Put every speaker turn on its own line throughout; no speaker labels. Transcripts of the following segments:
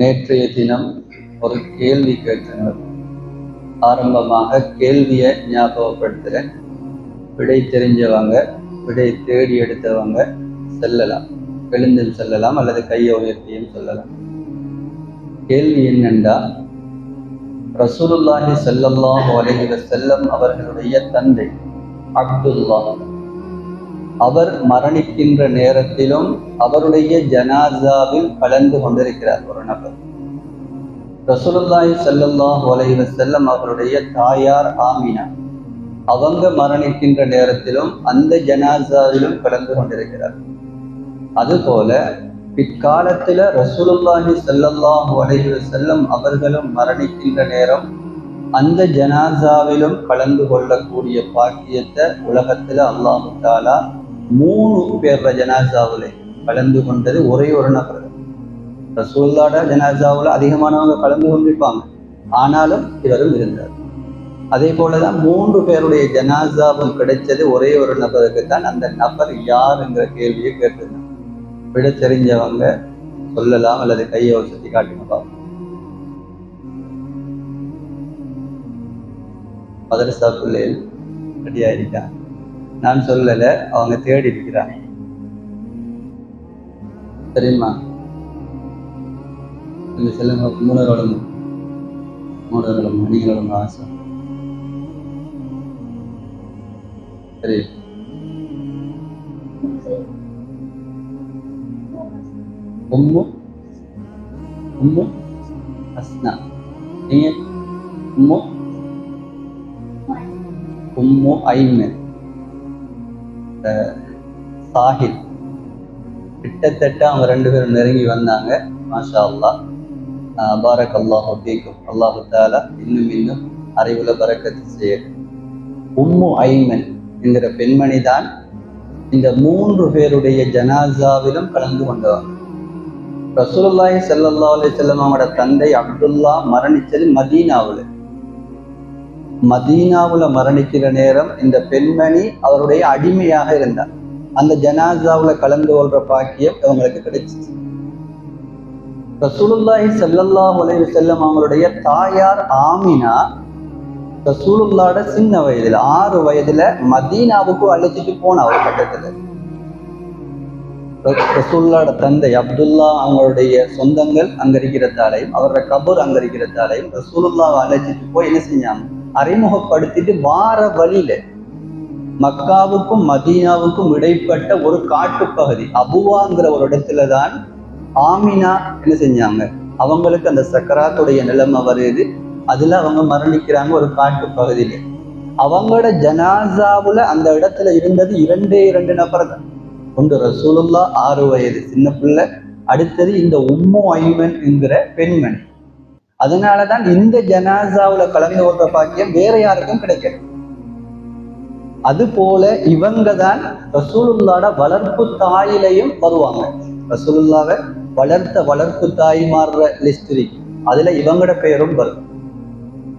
நேற்றைய தினம் ஒரு கேள்வி கேட்டனர் ஆரம்பமாக கேள்வியை ஞாபகப்படுத்துகிறேன் விடை தெரிஞ்சவங்க விடை தேடி எடுத்தவங்க செல்லலாம். எழுந்தும் செல்லலாம் அல்லது கையை உயர்த்தியும் சொல்லலாம். கேள்வி என்னென்றா ரசூலுல்லாஹி ஸல்லல்லாஹு அலைஹி செல்லம் அவர்களுடைய தந்தை அப்துல்லா அவர் மரணிக்கின்ற நேரத்திலும் அவருடைய ஜனாசாவில் கலந்து கொண்டிருக்கிறார் ஒரு நபர். ரசூலுல்லாஹி ஸல்லல்லாஹு வலைவ செல்லம் அவருடைய தாயார் ஆமினா. அவங்க மரணிக்கின்ற நேரத்திலும் அந்த ஜனாசாவிலும் கலந்து கொண்டிருக்கிறார். அதுபோல பிற்காலத்துல ரசூலுல்லாஹி ஸல்லல்லாஹு வலைவ செல்லம் அவர்களும் மரணிக்கின்ற நேரம் அந்த ஜனாசாவிலும் கலந்து கொள்ளக்கூடிய பாக்கியத்தை உலகத்தில் அல்லாஹு தாலா மூணு பேர்ற ஜனாசாவில் கலந்து கொண்டது ஒரே ஒரு நபர். ரசூல்லாட ஜனாசாவில் அதிகமானவங்க கலந்து கொண்டிருப்பாங்க. ஆனாலும் இவரும் இருந்தார். அதே போலதான் மூன்று பேருடைய ஜனாசாவும் கிடைச்சது ஒரே ஒரு நபருக்கு தான். அந்த நபர் யாருங்கிற கேள்வியை கேட்டிருந்தாங்க விட தெரிஞ்சவங்க சொல்லலாம் அல்லது கையை சுத்தி காட்டுங்க மதரசா பிள்ளைகள் ரெடியா நான் சொல்லல அவங்க தேடி இருக்கிறாங்க. சரிம்மா. நீங்க சொல்லுங்க மூணரோட மூணரோட நீங்களோட ஆசை. சரி. உம்மு உம்மு அஸ்னா. நீங்க உம்மு உம்மு ஐமன் சாஹில் கிட்டத்தட்ட அவங்க ரெண்டு பேரும் நெருங்கி வந்தாங்க. மாஷா அல்லா பாரக் அல்லாஹு பீக்கும் அல்லாஹு தாலா இன்னும் இன்னும் அறிவுல பறக்கத்து செய்ய. உம்மு ஐமன் என்கிற பெண்மணி தான் இந்த மூன்று பேருடைய ஜனாசாவிலும் கலந்து கொண்டவர். ரசூலுல்லாஹி செல்லல்லா அலி செல்லம் அவங்களோட தந்தை அப்துல்லா மரணிச்சது மதீனாவுல. மதீனாவுல மரணிக்கிற நேரம் இந்த பெண்மணி அவருடைய அடிமையாக இருந்தார். அந்த ஜனாசாவில் கலந்து கொள்ற பாக்கியம் அவங்களுக்கு கிடைச்சிச்சு. ரசூலுல்லாஹி செல்லல்லா அலைஹி வஸல்லம் அவங்களுடைய தாயார் ஆமினா ரசூலுல்லாட சின்ன வயதுல ஆறு வயதுல மதீனாவுக்கு அழைச்சிட்டு போன அவர் கட்டத்தில். ரசூல்லாட தந்தை அப்துல்லா அவங்களுடைய சொந்தங்கள் அங்கிருக்கிறதாலையும் அவரோட கபூர் அங்கிருக்கிறதாலையும் ரசூலுல்லாவை அழைச்சிட்டு போய் என்ன செஞ்சாங்க? அறிமுகப்படுத்திட்டு வார வழியில மக்காவுக்கும் மதீனாவுக்கும் இடைப்பட்ட ஒரு காட்டுப்பகுதி அபுவாங்கிற ஒரு இடத்துல தான் ஆமினா என்ன செஞ்சாங்க? அவங்களுக்கு அந்த சக்கராத்துடைய நிலைமை வருது. அதுல அவங்க மரணிக்கிறாங்க ஒரு காட்டு பகுதியில அவங்களோட ஜனாசாவுல அந்த இடத்துல இருந்தது இரண்டே இரண்டு நபர் தான் ஒன்று ரசூலுல்லா ஆறு வயது. சின்ன பிள்ளை. அடுத்தது இந்த உம்மு ஐமன் என்கிற பெண்மணி. அதனாலதான் இந்த ஜனாசாவுல கலந்து கொள்ற பாக்கியம் வேற யாருக்கும் கிடைக்கல. அது போல இவங்க தான் ரசூலுல்லாட வளர்ப்பு தாயிலையும் வருவாங்க. ரசூலுல்லாவை வளர்த்த வளர்ப்பு தாய் மாறுற லிஸ்ட் அதுல இவங்களோட பெயரும் வரும்.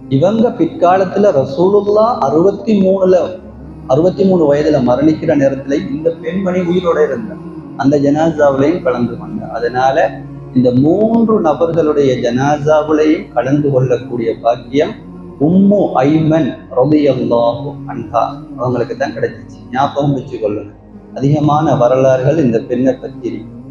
இவங்க பிற்காலத்துல ரசூலுல்லா அறுபத்தி மூணுல அறுபத்தி மூணு வயதுல மரணிக்கிற நேரத்துல இந்த பெண்மணி உயிரோட இருந்தாங்க. அந்த ஜனாசாவிலையும் கலந்து கொண்டார் அதனால இந்த மூன்று நபர்களுடைய ஜனாசாவிலையும் கலந்து கொள்ளக்கூடிய பாக்கியம் உம்மு ஐமன் ரபியல்லாஹு அன்ஹா. அவங்களுக்கு தான் கிடைச்சிச்சு. ஞாபகம் வச்சு கொள்ளணும் அதிகமான வரலாறுகள் இந்த பெண்ணை பற்றி இருக்கு.